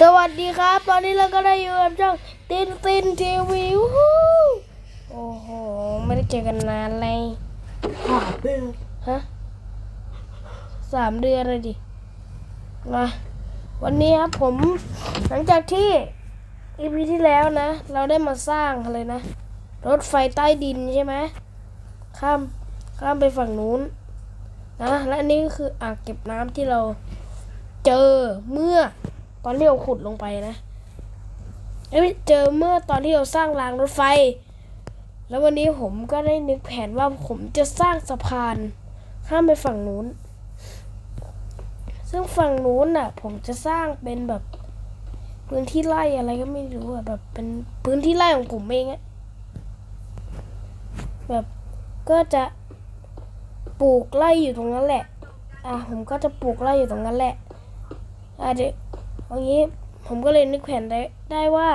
สวัสดีครับ ตอนนี้เราก็ได้อยู่กับช่องตินตินทีวีวู้ฮู้โอ้โห ไม่ได้เจอกันนานเลยหาเดือนฮะสามเดือนเลยดิมาวันนี้ครับผม หลังจากที่อีพีที่แล้วนะ เราได้มาสร้างอะไรนะ รถไฟใต้ดินใช่ไหมข้ามข้ามไปฝั่งนู้นนะ และอันนี้ก็คืออ่างเก็บน้ำที่เราเจอเมื่อ ตอนที่เราขุดลงไปนะเอ้ยเจอเมื่อตอนที่เราสร้างรางรถไฟ แล้ววันนี้ผมก็ได้นึกแผนว่าผมจะสร้างสะพานข้ามไปฝั่งนู้น ซึ่งฝั่งนู้นน่ะ ผมจะสร้างเป็นแบบพื้นที่ไร่อะไรก็ไม่รู้อะแบบเป็นพื้นที่ไร่ของผมเองอะแบบก็จะปลูกไร่อยู่ตรงนั้นแหละ อะผมก็จะปลูกไร่อยู่ตรงนั้นแหละ อะเดี๋ยว เอางี้ผมก็เลยนึกแผนได้ได้ว่า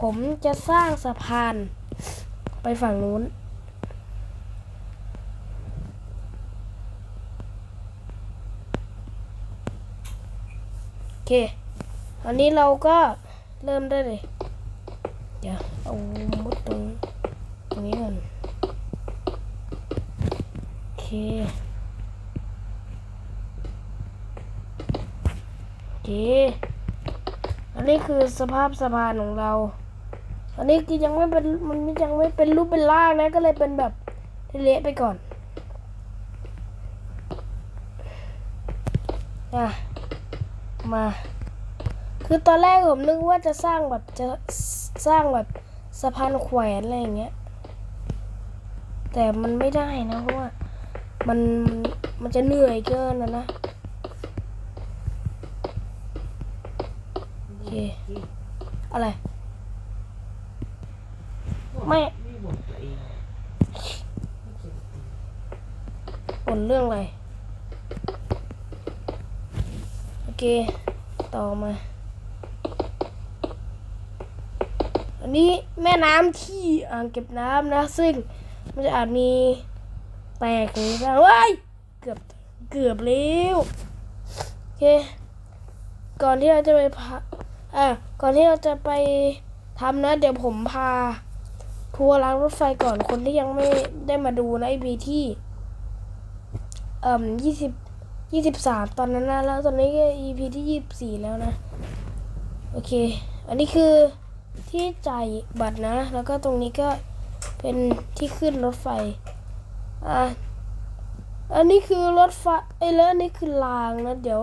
ผมจะสร้างสะพานไปฝั่งนู้น โอเค อันนี้เราก็เริ่มได้เลย เดี๋ยวเอามุดตรงตรงนี้ก่อน โอเคโอเค นนี้คือสภาพสะพานของเรา อันนี้คือยังไม่เป็นมันยังไม่เป็นรูปเป็นร่างนะ ก็เลยเป็นแบบเละไปก่อนอะมา คือตอนแรกผมนึกว่าจะสร้างแบบจะสร้างแบบสะพานแขวนอะไรอย่างเงี้ย แต่มันไม่ได้นะเพราะว่ามันมันจะเหนื่อยเกินนะนะ อเคอะไร ไม่บ่นเรื่องอะไร โอเค ต่อมา อันนี้แม่น้ำที่อ่างเก็บน้ำนะ ซึ่งมันจะอาจมีแตกหรือเปล่าว้ย เกือบ เกือบแล้ว โอเค ก่อนที่เราจะไปพา อะก่อนที่เราจะไปทำนะ เดี๋ยวผมพา ทัวร์รางรถไฟก่อนคนที่ยังไม่ได้มาดูนะไอพีที่ เอ่มยี่สิบยี่สิบสามตอนนั้นนะแล้วตอนนี้ก็ EP ที่ยี่สิบสี่แล้วนะ โอเค อันนี้คือที่จ่ายบัตรนะ แล้วก็ตรงนี้ก็เป็นที่ขึ้นรถไฟ อะ อันนี้คือรถไฟไอ้แล้วอันนี้คือรางนะ เดี๋ยว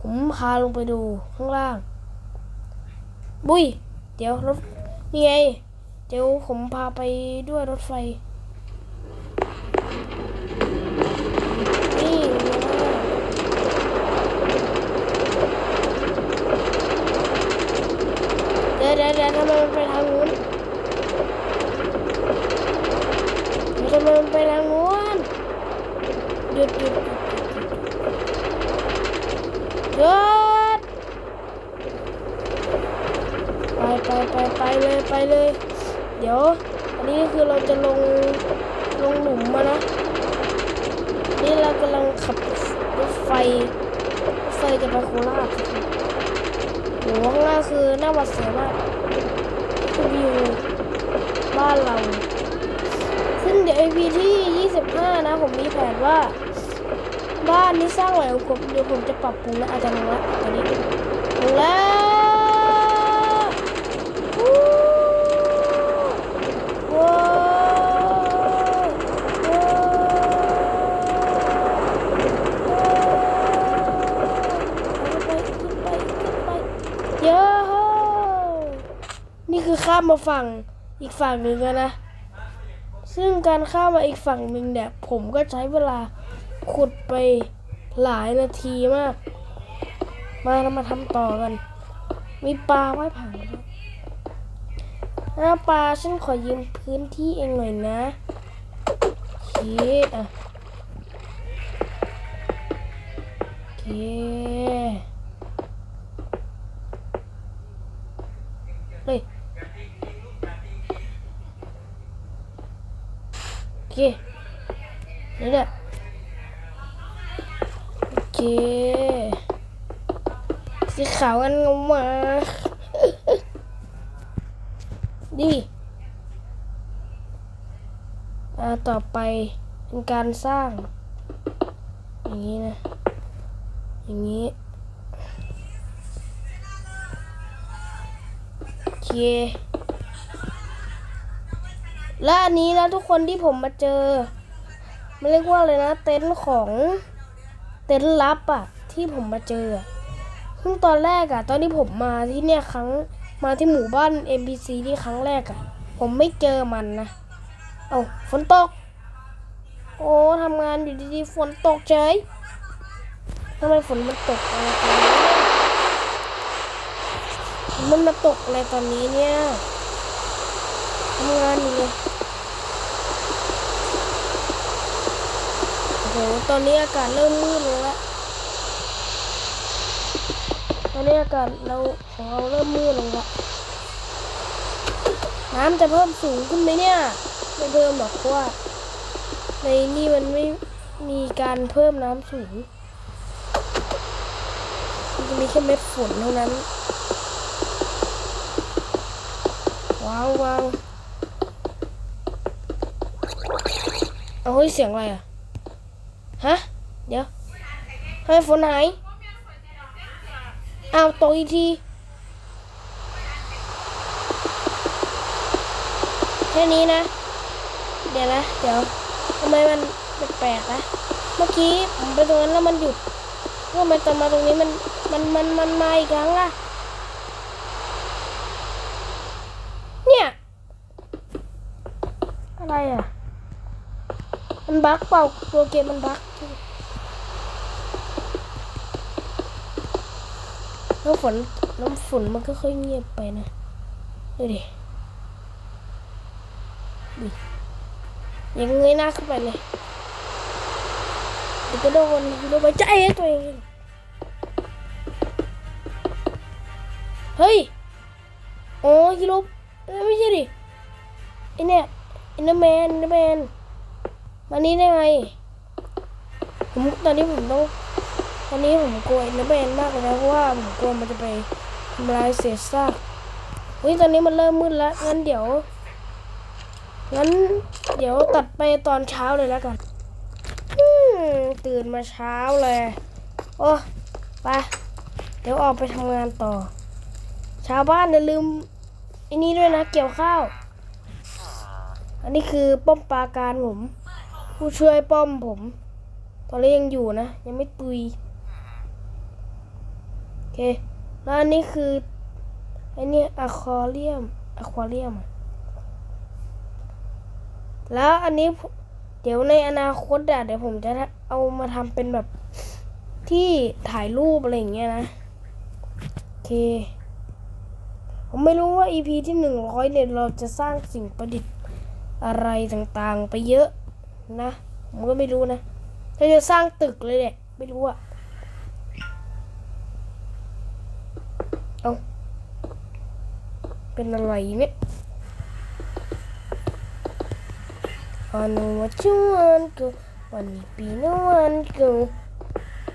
ผมพาลงไปดูข้างล่าง บุ้ย เดี๋ยวรถนี่ไง เดี๋ยวผมพาไปด้วยรถไฟ นี่เดี๋ยวเดี๋ยวเดี๋ยวทำไมมันไปทางนู้นเดี๋ยวทำไมมันไปทางนู้นหยุดหยุดหยุดหยุดหยุดไปไปไปไปเลยไปเลย เดี๋ยว อันนี้คือเราจะลงลงหลุมมานะ นี่เรากำลังขับรถไฟ รถไฟจะไปโคราชโหข้างหน้าคือหน้าวัดเสียมากคือวิวบ้านเราซึ่งเดี๋ยว EP ที่ 25 นะ ผมมีแผนว่า บ้านนี้สร้างใหม่ของผมเดี๋ยวผมจะปรับปรุงและอาจจะลงละตอนนี้ลงแล้ววู้ว้าวว้าวขึ้นไปขึ้นไปขึ้นไป เยอะนี่คือข้ามมาฝั่งอีกฝั่งหนึ่งแล้วนะ ซึ่งการข้ามมาอีกฝั่งหนึ่งเนี่ย ผมก็ใช้เวลาขุดไปหลายนาทีมาก มาเรามาทำต่อกัน มีปลาไว้ผังด้วยนะปลาฉันขอยืมพื้นที่เองหน่อยนะโอเคอะโอเค เฮ้ยโอเคนี่แหละโอเคสีขาวกันงมาดิอ่าต่อไปเป็นการสร้าง อย่างนี้นะ อย่างนี้ เค และอันนี้นะทุกคนที่ผมมาเจอ มันเรียกว่าอะไรนะ เต็นท์ของเต็นท์ลับอะที่ผมมาเจอซึ่งตอนแรกอะตอนที่ผมมาที่เนี่ยครั้งมาที่หมู่บ้าน NPC ที่ครั้งแรกอะผมไม่เจอมันนะ เอาฝนตก โอ้ทำงานอยู่ดีๆฝนตกเฉยทำไมฝนมันตกอะไรตอน มันมาตกอะไรตอนนี้เนี่ยทำงานอยู่เลยโอ้โหตอนนี้อากาศเริ่มมืดลงแล้วตอนนี้อากาศเราของเราเริ่มมืดลงแล้วน้ำจะเพิ่มสูงขึ้นไหมเนี่ย ไม่เพิ่มหรอกเพราะว่า ในนี่มันไม่มีการเพิ่มน้ำสูงมันจะมีแค่เม็ดฝนเท่านั้น วางวางเอาเฮ้ยเสียงอะไรอะ ฮะ เดี๋ยวทำไมฝนหายเอาวตกอีกทีแค่นี้นะ เดี๋ยวนะ เดี๋ยวทำไมมันแปลกๆนะ เมื่อกี้ผมไปตรงนั้นแล้วมันหยุดทำไมตอนมาตรงนี้มันมันมันมันมาอีกครั้งล่ะ เนี่ย อะไรอะ มันบั๊กเปล่าตัวเกมมันบั๊กแล้วฝนน้ำฝนมันก็ค่อยเงียบไปนะดูดิดิยังเงยหน้าขึ้นไปเลยเดี๋ยวก็โดนโดนไปใจตัวเอง เฮ้ยโอ้ฮิโร่ไม่ใช่ดิไอเนี่ยอินเดอร์แมนอินเดอร์แมน มานี้ได้ไหมผมตอนนี้ผมต้องตอนนี้ผมกลัวอินเดอร์แมนมากเลยนะเพราะว่าผมกลัวมันจะไปทำลายเศษซากเฮ้ยตอนนี้มันเริ่มมืดแล้วงั้นเดี๋ยวงั้นเดี๋ยวตัดไปตอนเช้าเลยแล้วกันตื่นมาเช้าเลย โอ้ไปเดี๋ยวออกไปทำงานต่อ ชาวบ้านอย่าลืมไอ้นี้ด้วยนะเกี่ยวข้าว อันนี้คือป้อมปราการผม ผู้ช่วยป้อมผม ตอนนี้ยังอยู่นะ ยังไม่ตุย โอเค แล้วอันนี้คือไอ้นี่อะควาเรียมอะควาเรียมอะแล้วอันนี้เดี๋ยวในอนาคตอะเดี๋ยวผมจะเอามาทำเป็นแบบที่ถ่ายรูปอะไรอย่างเงี้ยนะ โอเค ผมไม่รู้ว่า EP ที่หนึ่งร้อยเนี่ย เราจะสร้างสิ่งประดิษฐ์อะไรต่างๆ ไปเยอะ นะผมก็ไม่รู้นะเขาจะสร้างตึกเลยเนี่ยไม่รู้อะเอาเป็นอะไรเนี่ยอันุวัชวันกูวันนี้ปีนวันกู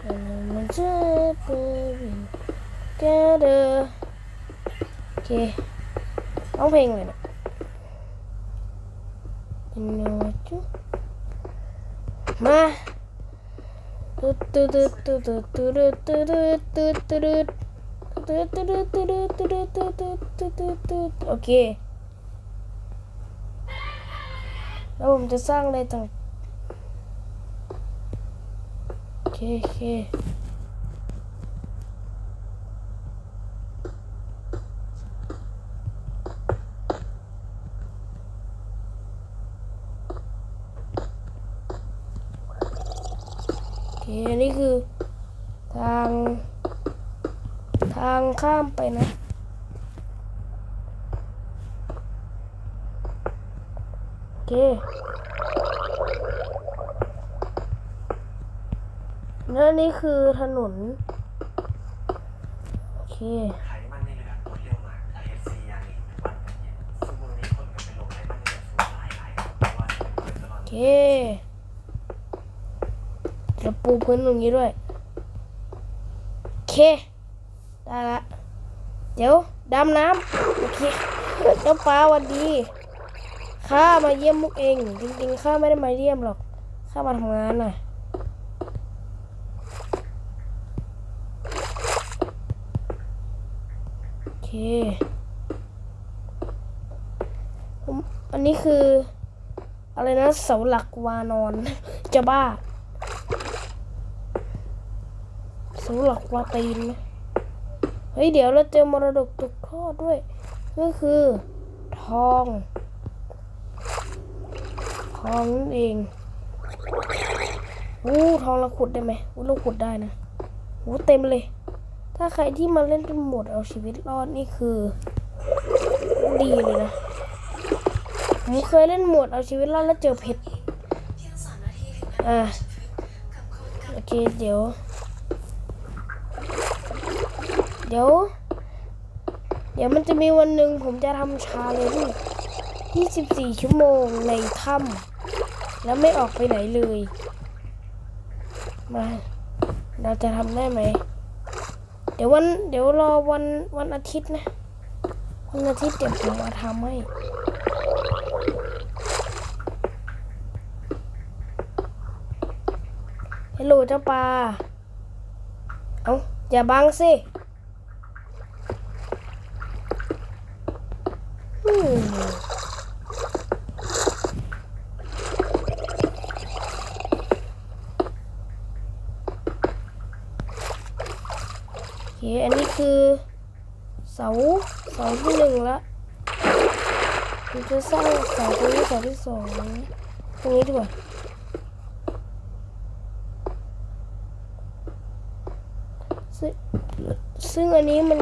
อนุวัชกูแกเดอโอเคร้องเพลงเลยนะอนุวัช มาตุ๊ดตุ๊ดตุ๊ดตุ๊ดตุ๊ดตุ๊ดตุ๊ดตุ๊ดตุ๊ดตุ๊ดตุ๊ดตุ๊ดตุ๊ดตุ๊ดตุ๊ดตุ๊ดตุ๊ดตุ๊ดตุ๊ดโอเคแล้วผมจะสร้างอะไรต่างโอเคโอเค นี่คือ ทาง ทางข้ามไปนะ โอเคแล้วนี่คือถนน โอเคโอเค จะปูพื้นตรงนี้ด้วยโอเค ได้ละ เดี๋ยวดำน้ำโอเคเจ้าปลาวันดี ข้ามาเยี่ยมมุกเอง จริงๆ ข้าไม่ได้มาเยี่ยมหรอก ข้ามาทำงานน่ะโอเคอันนี้คือ อะไรนะเสาหลักวานอน จะบ้า เสาหลักวาตีนเฮ้ยเดี๋ยวเราเจอมรดกตกทอดด้วย ก็คือ ทอง ทองนั่นเองอู้ทองเราขุดได้ไหมอู้เราขุดได้นะอู้เต็มเลย ถ้าใครที่มาเล่นเป็นโหมดเอาชีวิตรอดนี่คือ ดีเลยนะผมเคยเล่นโหมดเอาชีวิตรอดแล้วเจอเพชรอ่าโอเคเดี๋ยว เดี๋ยว เดี๋ยวมันจะมีวันหนึ่งผมจะทำชาเลนจ์24 ชั่วโมงในถ้ำแล้วไม่ออกไปไหนเลย มา เราจะทำได้ไหม เดี๋ยววัน เดี๋ยวรอวันวันอาทิตย์นะ วันอาทิตย์เดี๋ยวผมมาทำให้ฮัลโหลเจ้าปลา เอาอย่าบังสิอืมโอันนี้คือเสาเสาที่หนึ่งละผมจะสร้างเสาตรงนี้เสาที่สองตรงนี้ดีกว่าซึ่งซึ่งอันนี้มัน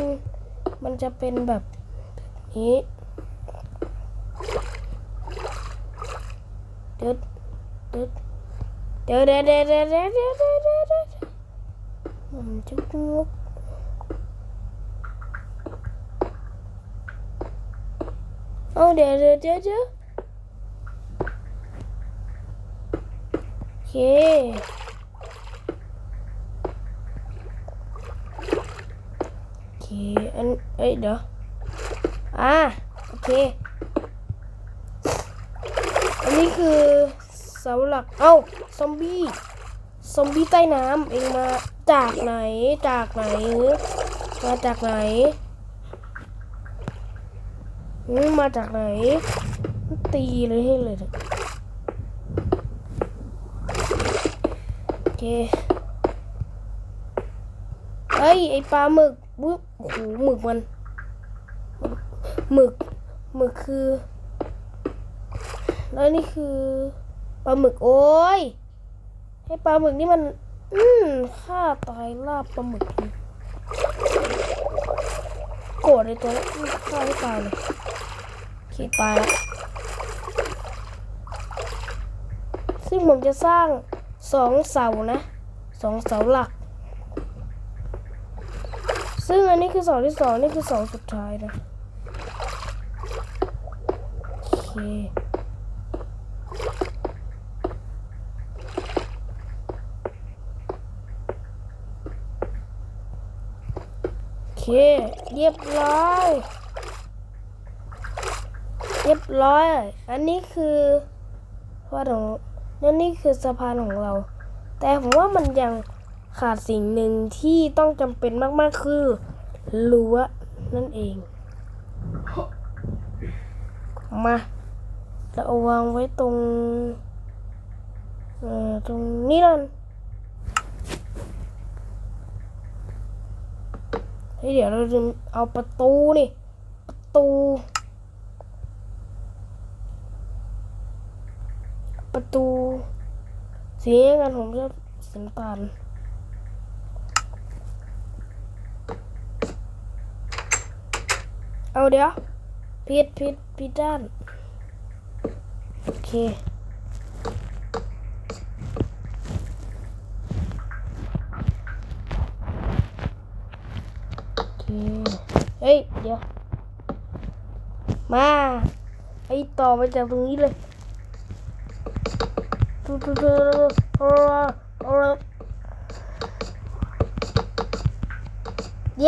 มันจะเป็นแบบนี้เดี๋ยวเดี๋ยวเดี๋ยวเดี๋ยวเดี๋ยวเดี๋ยวเดี๋ยวเดี๋ยวเดี๋ยวเดี๋ยวเดี๋ยวมันจะงกเอาเดี๋ ยวเดี๋ยวเดี๋ยวเดี๋ยวโอเคโอเคอันเอ้ยเดี๋ยวอ่าโอเค อันนี้คือเสาหลัก เอ้า ซอมบี้ ซอมบี้ใต้น้ำเองมาจากไหน จากไหน มาจากไหน มมาจากไหน ตีเลยให้เลยเถอะโอเคเฮ้ย ไอปลาหมึกบุ๊บโอ้โหหมึกมันหมึกหมึกคือ แล้วนี่คือปลาหมึกโอ้ยให้ปลาหมึกนี่มัน อืมฆ่าตายลาบปลาหมึกโกรธเลยตัวนี้ฆ่าให้ตายเลย เคตายแล้วซึ่งผมจะสร้างสองเสานะสองเสาหลัก ซึ่งอันนี้คือเสองที่สองนี่คือเสองสุดท้ายนะโอเคโอเคเรียบร้อย เรียบร้อย อันนี้คือว่าของนั่นนี่คือสะพานของเรา แต่ผมว่ามันยังขาดสิ่งหนึ่งที่ต้องจำเป็นมากๆคือรั้วนั่นเอง มาเราเอาวางไว้ตรงตรงนี้นั่นเฮ้ยเดี๋ยวเราจะเอาประตูนี่ ประตู ประตู สีกันผมจะสีน้ำตาลเอาเดี๋ยวผิดผิดผิดด้าน โอเคโอเคเฮ้ย เดี๋ยว มา ไอต่อไปจากตรงนี้เลย เดี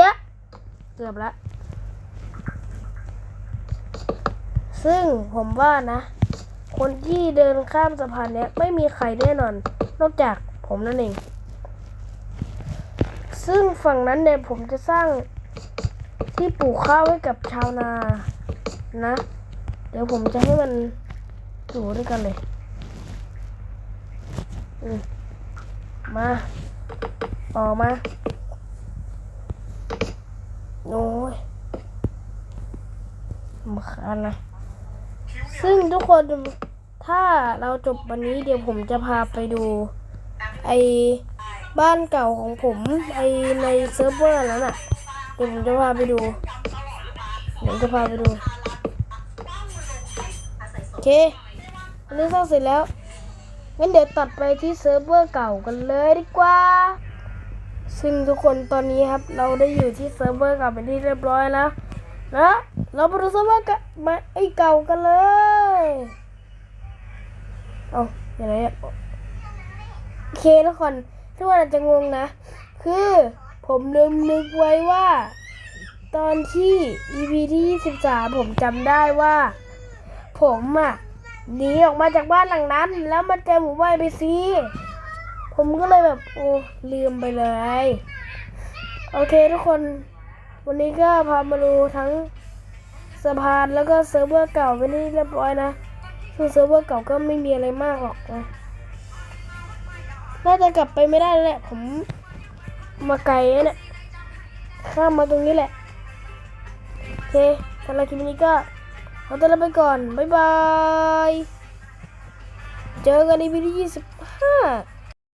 ๋ยวเกือบละซึ่งผมว่านะ คนที่เดินข้ามสะพานเนี้ยไม่มีใครแน่นอน นอกจากผมนั่นเอง ซึ่งฝั่งนั้นเนี่ยผมจะสร้างที่ปลูกข้าวให้กับชาวนานะ เดี๋ยวผมจะให้มันอยู่ด้วยกันเลย มา ออกมาโอ้ยมาคานนะซึ่งทุกคนถ้าเราจบวันนี้เดี๋ยวผมจะพาไปดู ไอ้บ้านเก่าของผมไอ้ในเซิร์ฟเวอร์นั้นอะเดี๋ยวผมจะพาไปดูเดี๋ยวจะพาไปดู โอเคอันนี้สร้างเสร็จแล้ว งั้นเดี๋ยวตัดไปที่เซิร์ฟเวอร์เก่ากันเลยดีกว่า ซึ่งทุกคนตอนนี้ครับ เราได้อยู่ที่เซิร์ฟเวอร์เก่าเป็นที่เรียบร้อยแล้วนะเราไปดูเซิร์ฟเวอร์เก่ามาไอ้เก่ากันเลยเอาอย่างไรอะโอเคทุกคนทุกคนอาจจะงงนะ คือผมลืมนึกไว้ว่า ตอนที่ EP ที่ 23 ผมจำได้ว่า ผมอะ หนีออกมาจากบ้านหลังนั้น แล้วมาเจอหมู่บ้านไปซีผมก็เลยแบบโอ้ลืมไปเลย โอเคทุกคน วันนี้ก็พามาดูทั้งสะพานแล้วก็เซิร์ฟเวอร์เก่าไปนี่เรียบร้อยนะซึ่งเซิร์ฟเวอร์เก่าก็ไม่มีอะไรมากหรอกนะน่าจะกลับไปไม่ได้แล้วแหละ ผมมาไกลแล้วเนี่ยข้ามมาตรงนี้แหละ โอเคสำหรับคลิปนี้ก็ ขอตัวลาไปก่อน บ๊ายบาย เจอกันในวิดีโอที่25